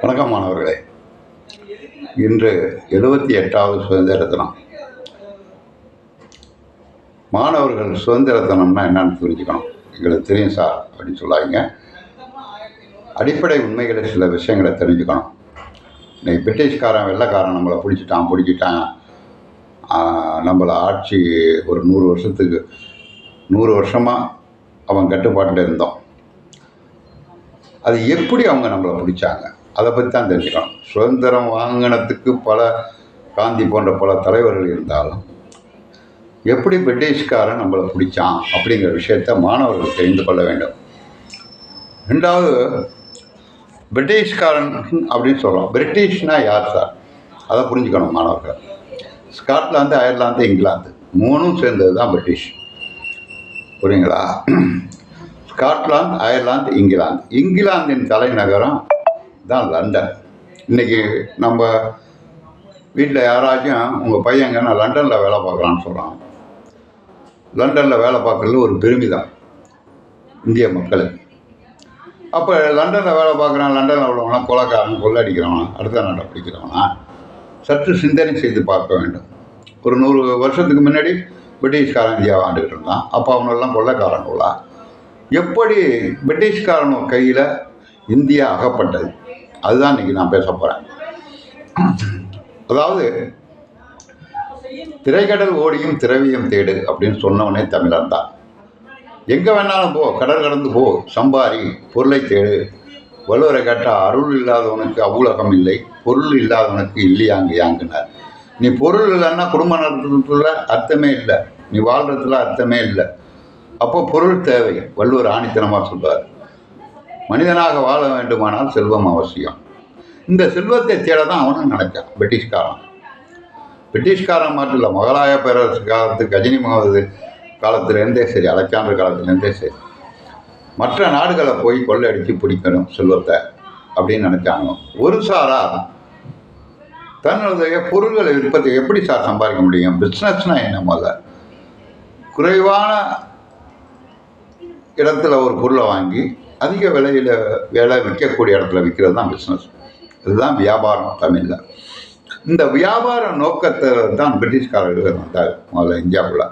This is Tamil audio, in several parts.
வணக்கம் மாணவர்களே. இன்று எழுபத்தி எட்டாவது சுதந்திர தினம். மாணவர்கள் சுதந்திர தினம்னா என்னன்னு புரிஞ்சுக்கணும். எங்களுக்கு தெரியும் சார் அப்படின்னு சொல்லாதீங்க. அடிப்படை உண்மைகளை சில விஷயங்களை தெரிஞ்சுக்கணும். இன்னைக்கு பிரிட்டிஷ்காரன் வெள்ளைக்காரன் நம்மளை பிடிச்சிட்டான் பிடிச்சிட்டான் நம்மளை ஆட்சி ஒரு நூறு வருஷத்துக்கு நூறு வருஷமாக அவன் கட்டுப்பாட்டில் இருந்தோம். அது எப்படி அவங்க நம்மளை பிடிச்சாங்க அதை பற்றி தான் தெரிஞ்சுக்கணும். சுதந்திரம் வாங்கினத்துக்கு பல காந்தி போன்ற பல தலைவர்கள் இருந்தாலும் எப்படி பிரிட்டிஷ்காரன் நம்மளை பிடிச்சான் அப்படிங்கிற விஷயத்த மாணவர்கள் தெரிந்து கொள்ள வேண்டும். ரெண்டாவது பிரிட்டிஷ்காரன் அப்படின்னு சொல்கிறோம் பிரிட்டிஷ்னா யார் சார்? அதை புரிஞ்சுக்கணும் மாணவர்கள். ஸ்காட்லாந்து அயர்லாந்து இங்கிலாந்து மூணும் சேர்ந்தது தான் பிரிட்டிஷ். புரியுங்களா? ஸ்காட்லாந்து அயர்லாந்து இங்கிலாந்து இங்கிலாந்தின் தலைநகரம் தான் லண்டன் இன்னைக்கு நம்ம வீட்டில் யாராச்சும் உங்கள் பையங்க நான் லண்டனில் வேலை பார்க்குறான்னு சொல்கிறான் லண்டனில் வேலை பார்க்குறது ஒரு பெருமிதம் இந்திய மக்களுக்கு. அப்போ லண்டனில் வேலை பார்க்குறான் லண்டனில் உள்ளவனா கொலைக்காரன் கொள்ளடிக்கிறவனா அடுத்த நாட்டை பிடிக்கிறவனா சற்று சிந்தனை செய்து பார்க்க வேண்டும். ஒரு நூறு வருஷத்துக்கு முன்னாடி பிரிட்டிஷ்காரன் இந்தியாவை ஆண்டுகிட்டு இருந்தான். அப்போ அவனெல்லாம் கொள்ளைக்காரங்களா எப்படி பிரிட்டிஷ்காரன் கையில் இந்தியா அகப்பட்டது? அதுதான் இன்னைக்கு நான் பேச போகிறேன் அதாவது திரைக்கடல் ஓடியும் திரவியம் தேடு அப்படின்னு சொன்னவனே தமிழன் தான். எங்கே வேணாலும் போ கடல் கடந்து போ சம்பாரி பொருளை தேடு. வள்ளுவரை கேட்டால் அருள் இல்லாதவனுக்கு அவ்வுலகம் இல்லை பொருள் இல்லாதவனுக்கு இல்லையாங்க யாங்குனார்? நீ பொருள் இல்லைன்னா குடும்ப நடத்துறதுல அர்த்தமே இல்லை. நீ வாழ்றதுல அர்த்தமே இல்லை. அப்போ பொருள் தேவை. வள்ளுவர் ஆணித்தனமாக சொல்வார் மனிதனாக வாழ வேண்டுமானால் செல்வம் அவசியம். இந்த செல்வத்தை தேட தான் அவனும் நினைச்சான் பிரிட்டிஷ்காரன். பிரிட்டிஷ்காரன் மட்டும் இல்லை மொகலாய பேரரசு காலத்து கஜினி முகமது காலத்திலேருந்தே சரி அலெக்சாண்டர் காலத்திலேருந்தே சரி. மற்ற நாடுகளை போய் கொள்ளையடித்து பிடிக்கணும் செல்வத்தை அப்படின்னு நினைச்சாங்க. ஒரு சாரா தன்னுடைய பொருள்களை விற்பத்தை எப்படி சார் சம்பாதிக்க முடியும்? பிஸ்னஸ்னால் என்ன முதல்ல? குறைவான இடத்துல ஒரு பொருளை வாங்கி அதிக விலையில் விலை விற்கக்கூடிய இடத்துல விற்கிறது தான் பிஸ்னஸ் இதுதான் வியாபாரம் தமிழில். இந்த வியாபார நோக்கத்தை தான் பிரிட்டிஷ்காரர்கள் வந்தார் முதல்ல இந்தியாவுக்குள்ள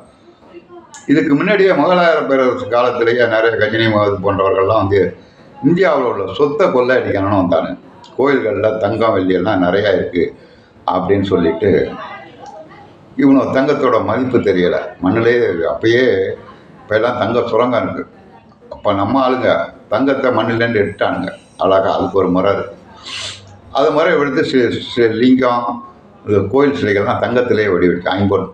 இதுக்கு முன்னாடியே முகலாயர பேரரசு காலத்திலேயே நிறைய கஜினி முகது போன்றவர்கள்லாம் வந்து இந்தியாவில் உள்ள சொத்தை கொள்ளையடிக்கணும்னு வந்தாங்க. கோயில்களில் தங்கம் வெள்ளியெல்லாம் நிறையா இருக்குது அப்படின்னு சொல்லிட்டு இவனும் தங்கத்தோட மதிப்பு தெரியலை. மண்ணிலே அப்பயே இப்போ எல்லாம் தங்க சுரங்கம் இருக்குது அப்போ நம்ம ஆளுங்க தங்கத்தை மண்ணிலேருந்து எடுத்தானுங்க. அழகா அதுக்கு ஒரு முறை இருக்குது அது முறை எடுத்து லிங்கம் இந்த கோயில் சிலைகள்லாம் தங்கத்திலே வடிவெடுத்து ஐம்பொன்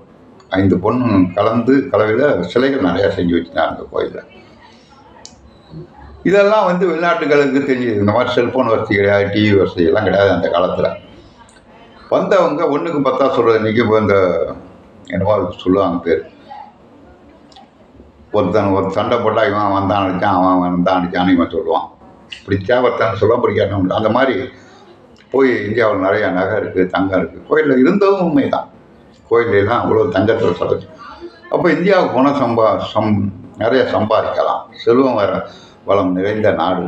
ஐந்து பொண்ணு கலந்து கலவையில் சிலைகள் நிறையா செஞ்சு வச்சுருந்தாங்க கோயிலில். இதெல்லாம் வந்து வெளிநாட்டுகளுக்கு தெரியுது இந்த மாதிரி செல்ஃபோன் வசதி கிடையாது டிவி வசதி எல்லாம் கிடையாது அந்த காலத்தில். வந்தவங்க ஒன்றுக்கு பத்தா சொல்கிறது இன்றைக்கி இப்போ இந்த என்னவோ சொல்லுவாங்க பேர். ஒருத்தன் ஒரு சண்டை போட்டால் இவன் வந்தான் அடித்தான் அவன் வந்தான் அடித்தான் இவன் சொல்லுவான். பிடிச்சா ஒருத்தன் சொல்ல பிடிக்காட்டும் அந்த மாதிரி போய் இந்தியாவில் நிறையா நகை இருக்குது தங்கம் இருக்குது கோயிலில் இருந்ததும் உண்மை தான் கோயிலெலாம் அவ்வளோ தங்கத்தில் சொல்லுச்சு அப்போ இந்தியாவுக்கு போனால் சம்பா சம் நிறைய சம்பாதிக்கலாம். செல்வம் வர வளம் நிறைந்த நாடு.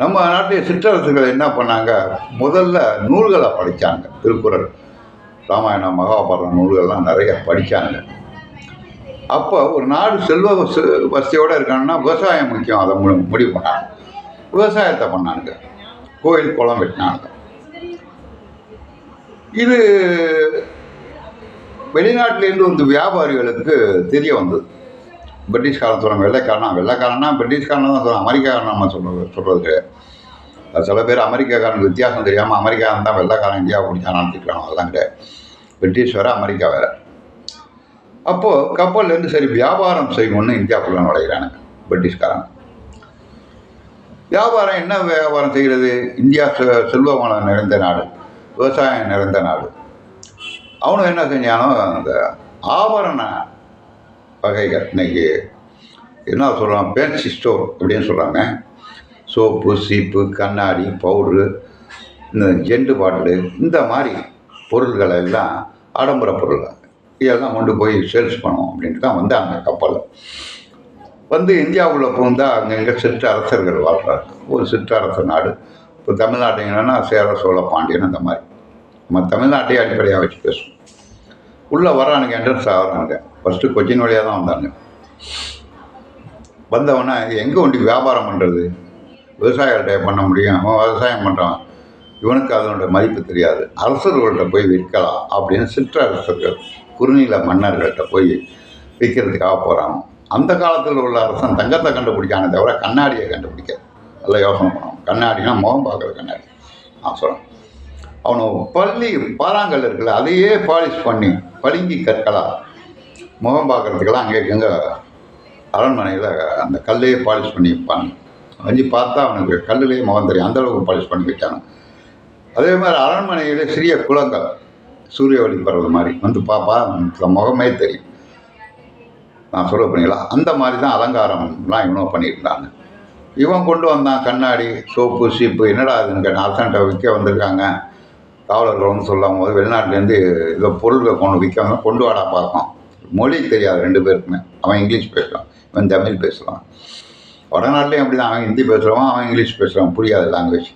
நம்ம நாட்டில் சிற்றரசுகள் என்ன பண்ணாங்க? முதல்ல நூல்களை படித்தாங்க திருக்குறள் ராமாயணம் மகாபாரதம் நூல்கள்லாம் நிறைய படித்தாங்க அப்போ ஒரு நாடு செல்வ வச வசதியோடு இருக்காங்கன்னா விவசாயம் முக்கியம் அதை மு முடிவு பண்ணாங்க. விவசாயத்தை பண்ணானுங்க. கோயில் குளம் வெட்டினாங்க இது வெளிநாட்டிலேருந்து வந்து வியாபாரிகளுக்கு தெரிய வந்தது. பிரிட்டிஷ் காலத்தில் வெள்ளைக்காரனா? வெள்ளைக்காரனா பிரிட்டிஷ்காரனா தான் சொல்லுவோம் அமெரிக்காரன் நம்ம சொல்றது சொல்கிறது கிடையாது சில பேர் அமெரிக்காக்காரனுக்கு வித்தியாசம் தெரியாமல் அமெரிக்காரன் தான் வெள்ளைக்காரன் இந்தியா பிடிச்சானான்னு திட்டுறாங்க அதெல்லாம் கிடையாது. பிரிட்டிஷ் வேறு அமெரிக்கா வேறு. அப்போது கப்பல்லேருந்து சரி வியாபாரம் செய்யணும்னு இந்தியாவுக்குள்ள நுழைகிறானுங்க பிரிட்டிஷ்காரன் வியாபாரம் என்ன வியாபாரம் செய்கிறது? இந்தியா செ- நிறைந்த நாடு விவசாயம் நிறைந்த நாடு. அவனும் என்ன செஞ்சானோ அந்த ஆபரண வகைகள் இன்னைக்கு என்ன சொல்கிறான் பேன்சி ஸ்டோர் அப்படின்னு சொல்கிறாங்க சோப்பு சீப்பு கண்ணாடி பவுட்ரு இந்த ஜெண்டு பாட்டிலு இந்த மாதிரி பொருள்களை எல்லாம் ஆடம்பர பொருள்கள். இதெல்லாம் கொண்டு போய் சேல்ஸ் பண்ணுவோம் அப்படின்ட்டு தான் வந்தாங்க கப்பல். வந்து இந்தியாவுக்குள்ளே புகுந்தால் அங்கங்கே சிற்றரசர்கள் வாழ்கிறாங்க ஒரு சிற்றரச நாடு. இப்போ தமிழ்நாட்டு என்னன்னா சேர சோழ பாண்டியன் அந்த மாதிரி. நம்ம தமிழ்நாட்டையே அடிப்படையாக வச்சு பேசுவோம். உள்ளே வரானுங்க என்ட்ரன்ஸ் ஆகிறானுங்க ஃபஸ்ட்டு கொச்சின் வழியாக தான் வந்தாங்க. வந்தவொடனே எங்கே ஒண்டி வியாபாரம் பண்ணுறது விவசாயிகள்கிட்ட பண்ண முடியும். அவன் விவசாயம் பண்ணுறான் இவனுக்கு அதனோட மதிப்பு தெரியாது. அரசர்கள்ட்ட போய் விற்கலாம். அப்படின்னு சிற்றரசர்கள் குறுநில மன்னர்கள்ட்ட போய் விற்கிறதுக்காக போகிறாங்க அந்த காலத்தில் உள்ள அரசன் தங்கத்தை கண்டுபிடிக்கானே தவிர கண்ணாடியை கண்டுபிடிக்க நல்லா யோசனை பண்ணுவோம் கண்ணாடினா முகம் பார்க்குற கண்ணாடி. நான் சொல்கிறேன் அவனை பள்ளி பாறாங்கல் இருக்குல்ல அதையே பாலிஷ் பண்ணி பளிங்கி கற்களாக முகம் பார்க்குறதுக்கெல்லாம் அங்கே எங்கே அரண்மனையில் அந்த கல்லையே பாலிஷ் பண்ணி வைப்பாங்க வஞ்சி பார்த்தா அவனுக்கு கல்லுலேயே முகம் தெரியும். அந்தளவுக்கு பாலிஷ் பண்ணி வச்சாங்க. அதே மாதிரி அரண்மனையிலே சிறிய குளங்கள். சூரிய ஒளி படுறது மாதிரி வந்து பாப்பா அவனுக்கு முகமே தெரியும். நான் சொல்ல பண்ணிக்கலாம் அந்த மாதிரி தான் அலங்காரம்லாம் இவனும் பண்ணியிருந்தாங்க இவன் கொண்டு வந்தான் கண்ணாடி சோப்பு சீப்பு என்னடா இதுன்னு கேட்டான் விற்க வந்திருக்காங்க? காவலர்கள் வந்து சொல்லும் போது வெளிநாட்டிலேருந்து இதை பொருள்கள் கொண்டு விற்காம கொண்டு வாடா பார்க்கும் மொழி தெரியாது ரெண்டு பேருக்குமே. அவன் இங்கிலீஷ் பேசுகிறான் இவன் தமிழ் பேசுகிறான் வடநாட்டிலையும் அப்படி தான் அவன் ஹிந்தி பேசுகிறவன் அவன் இங்கிலீஷ் பேசுகிறான் புரியாது லாங்குவேஜ்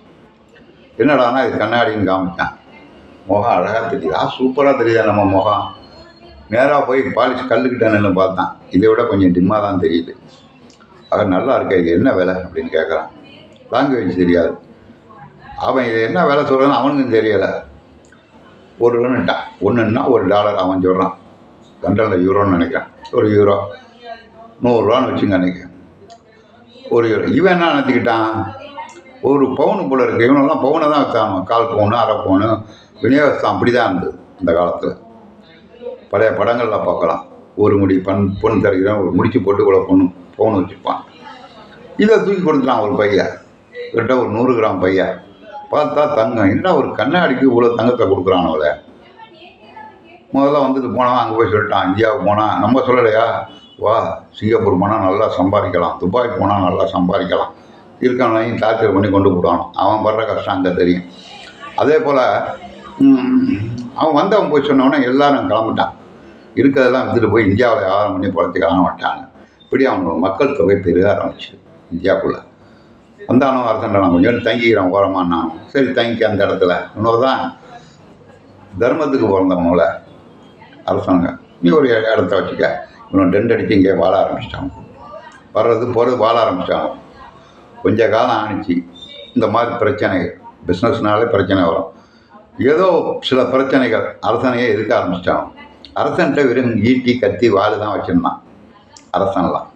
என்னடானா இது கண்ணாடின்னு காமிச்சான். முகம் அழகாக தெரியுதா. சூப்பராக தெரியுதா நம்ம முகம்? நேராக போய் பாலிஷ் கல்லுக்கிட்ட பார்த்தேன். பார்த்தான் இதை விட கொஞ்சம் டிம்மாக தான் தெரியுது. அது நல்லா இருக்கா இது என்ன வேலை அப்படின்னு கேட்குறான் லாங்குவேஜ் தெரியாது. அவன் இது என்ன வேலை சொல்கிறான்னு அவனுக்கும் தெரியலை. ஒரு ஒன்றுட்டான் ஒன்றுன்னா ஒரு டாலர் அவன் சொல்கிறான் லண்டனில் யூரோன்னு நினைக்கிறேன். ஒரு யூரோ நூறுரூவான்னு வச்சுங்க நினைக்கிறேன் ஒரு யூரோ இவன் என்ன நினச்சிக்கிட்டான்? ஒரு பவுனு போல இருக்கு. இவனெல்லாம் பவுனை தான் விற்றானோ கால் பவுனு அரை பவுனு விநியோகஸ்தான் அப்படி தான் இருந்தது அந்த காலத்தில். பழைய படங்களில் பார்க்கலாம். ஒரு முடி பண் பொண்ணு தருகிறான் ஒரு முடிச்சு போட்டு கூட பொண்ணு ஃபோன் வச்சுருப்பான். இதை தூக்கி கொடுத்துட்டான் ஒரு பையன் கிட்ட ஒரு நூறு கிராம் பையன் பார்த்தா தங்கம். என்ன ஒரு கண்ணாடிக்கு இவ்வளோ தங்கத்தை கொடுக்குறான் முதல்ல வந்துட்டு போனால் அங்கே போய் சொல்லிட்டான் இந்தியாவுக்கு போனால் நம்ம சொல்லலையா? வா சிங்கப்பூர் போனால் நல்லா சம்பாதிக்கலாம். துபாய் போனால் நல்லா சம்பாதிக்கலாம். இருக்கானையும் டார்ச்சர் பண்ணி கொண்டு போடுவானோ அவன் படுற கஷ்டம் அங்கே தெரியும். அதே போல் அவன் வந்தவன் போய் சொன்னவொடனே எல்லாரும் கிளம்பிட்டான். இருக்கிறதெல்லாம் விற்றுட்டு போய் இந்தியாவில் வியாபாரம் பண்ணி பொழைச்சிக்கலாம் மாட்டாங்க. இப்படி அவனோட மக்கள் தொகை பெருக ஆரம்பிச்சு இந்தியாவுக்குள்ளே. வந்தானோ அரசன் நான் கொஞ்சம் தங்கிக்கிறான் ஓரமானான் சரி தங்கிக்க அந்த இடத்துல. இன்னொரு தான் தர்மத்துக்கு பிறந்தவங்கள அரசாங்க நீ ஒரு இடத்த வச்சுக்க. இவனை டெண்ட் அடித்து இங்கே வாழ ஆரம்பிச்சிட்டான். வர்றது போகிறது வாழ ஆரம்பிச்சிட்டான். கொஞ்ச காலம் ஆணிச்சு. இந்த மாதிரி பிரச்சனை பிஸ்னஸ்னாலே பிரச்சனை வரும். ஏதோ சில பிரச்சனைகள் அரசனையே எதிர்க்க ஆரம்பிச்சான் அரசன்கிட்ட வெறும் ஈட்டி கத்தி வாள் தான் வச்சுருந்தான். அரசன்லாம்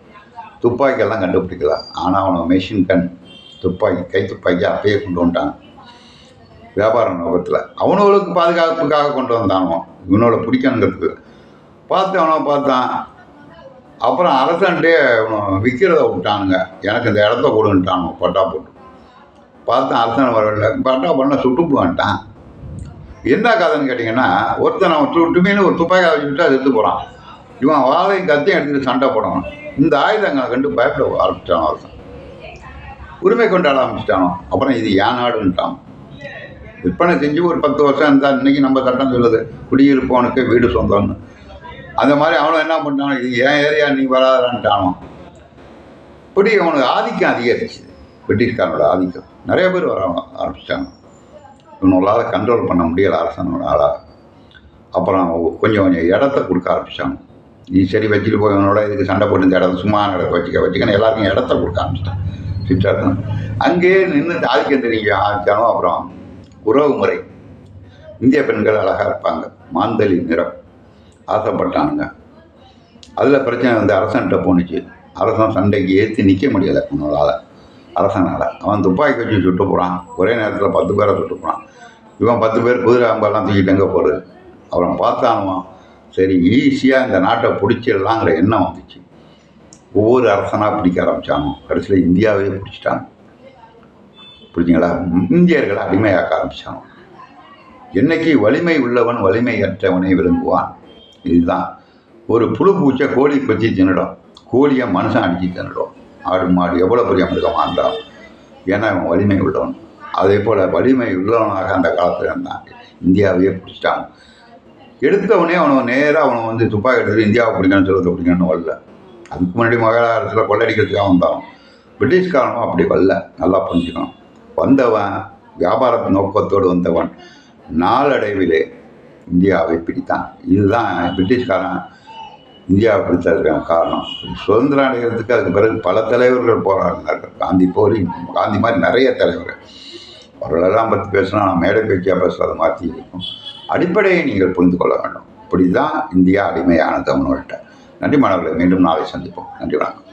துப்பாக்கியெல்லாம் கண்டுபிடிக்கல. ஆனால் அவனை மெஷின் கன் துப்பாக்கி கை துப்பாக்கி அப்பயே கொண்டு வந்துட்டான். வியாபார நோக்கத்தில். அவனவளுக்கு பாதுகாப்புக்காக கொண்டு வந்தானோ இவனோட பிடிக்கணுங்கிறதுக்கு. பார்த்து அவனை பார்த்தான். அப்புறம் அரசன்ட்டே அவனை விற்கிறத விட்டானுங்க. எனக்கு இந்த இடத்த கொடுன்ட்டானோ பட்டா போட்டு. பார்த்தேன் அரசன் வரல பட்டா பண்ண சுட்டு வந்துட்டான் என்ன கதைன்னு கேட்டிங்கன்னா ஒருத்தன் அவன் சுட்டுமீன்னு ஒரு துப்பாக்கி வச்சுக்கிட்டு அது எடுத்து போகிறான் இவன் வாழையும் கத்தையும் எடுத்துகிட்டு சண்டை போடணும் இந்த ஆயுதங்களை கண்டு பயப்பட ஆரம்பிச்சிட்டான் அவர் உரிமை கொண்டாட ஆரம்பிச்சிட்டானோ? அப்புறம் இது ஏன் நாடுன்ட்டான். விற்பனை செஞ்சு ஒரு பத்து வருஷம் இருந்தால் இன்னைக்கு நம்ம சட்டம் சொல்லுது. குடியிருப்பவனுக்கு வீடு சொந்தம்னு. அந்த மாதிரி அவனும் என்ன பண்ணிட்டானோ இது ஏன் ஏரியா நீ வராதான்ட்டானோ. இப்படி அவனுக்கு ஆதிக்கம் அதிகரிச்சு பிரிட்டிஷ்காரனோட ஆதிக்கம். நிறைய பேர் வர ஆரம்பிச்சிட்டாங்க இவங்களால் கண்ட்ரோல் பண்ண முடியலை அரசனோட அப்புறம் கொஞ்சம் கொஞ்சம் இடத்த கொடுக்க ஆரம்பித்தாங்க நீ சரி வச்சுட்டு போய் இவனோட இதுக்கு சண்டை போட்டு இந்த இடத்த சும்மா இடத்த வச்சுக்க வச்சுக்கன்னு எல்லாருக்கும் இடத்த கொடுக்க ஆரம்பிச்சிட்டான். சிற்றார்த்தம் அங்கேயே நின்று ஆதிக்கம் தெரிவிக்க ஆரம்பித்தாலும் அப்புறம் உறவு முறை. இந்திய பெண்கள் அழகாக இருப்பாங்க. மாந்தளி நிறம். ஆசைப்பட்டானுங்க. அதில் பிரச்சனை வந்து அரசன்கிட்ட போணுச்சு. அரசன் சண்டைக்கு ஏற்றி நிற்க முடியலை அவனால அரசனால் அவன் துப்பாக்கி வச்சு சுட்டு போகிறான் ஒரே நேரத்தில் பத்து பேரை சுட்டு போகிறான் இவன் பத்து பேர் குதிரை அம்பெல்லாம் தூக்கிட்டு எங்கே போகிறது அவன் பார்த்தானுவான் சரி ஈஸியாக இந்த நாட்டை பிடிச்சிடலாங்கிற எண்ணம் வந்துச்சு. ஒவ்வொரு அரசனாக பிடிக்க ஆரம்பித்தானோ கடைசியில் இந்தியாவே பிடிச்சிட்டாங்க புரிஞ்சுங்களா? இந்தியர்களை அடிமையாக்க ஆரம்பித்தானோ என்னைக்கு வலிமை உள்ளவன் வலிமையற்றவனை விரும்புவான்? இதுதான். ஒரு புழு பூச்சை கோழி பற்றி தின்னுடும் கோழியை மனுஷன் அடித்து தின்னுடும். ஆடு மாடு எவ்வளோ பெரிய மிருகம் இருந்தாலும் ஏன்னா அவன் வலிமை உள்ளவன். அதே போல் வலிமை உள்ளவனாக அந்த காலத்தில் இருந்தான். இந்தியாவையே பிடிச்சிட்டான். எடுத்தவனே அவனை நேராக அவனை வந்து துப்பாக்கி எடுத்து இந்தியாவை பிடிக்கணும்னு சொல்கிறது பிடிக்கணும்னு வரல. அதுக்கு முன்னாடி மகாராஷ்டிரத்தில் கொள்ளடிக்கிறதுக்காக வந்தான். பிரிட்டிஷ்காரனும் அப்படி வரல. நல்லா புரிஞ்சுக்கணும். வந்தவன் வியாபார நோக்கத்தோடு வந்தவன் நாளடைவிலே இந்தியாவை பிடித்தான். இதுதான் பிரிட்டிஷ்காரன் இந்தியாவை பிடித்ததுக்கான காரணம் சுதந்திரம் அடைகிறதுக்கு அதுக்கு பிறகு பல தலைவர்கள் போராடினார்கள். காந்தி போரி காந்தி மாதிரி நிறைய தலைவர்கள். அவர்களெல்லாம் பற்றி பேசினா நான் மேடை பேச்சியாக பேசுகிறத மாற்றி இருக்கும். அடிப்படையை நீங்கள் புரிந்து கொள்ள வேண்டும். இப்படி தான் இந்தியா அடிமையான தமிழ்கிட்ட நன்றி மாணவர்களை மீண்டும் நாளை சந்திப்போம். நன்றி வணக்கம்.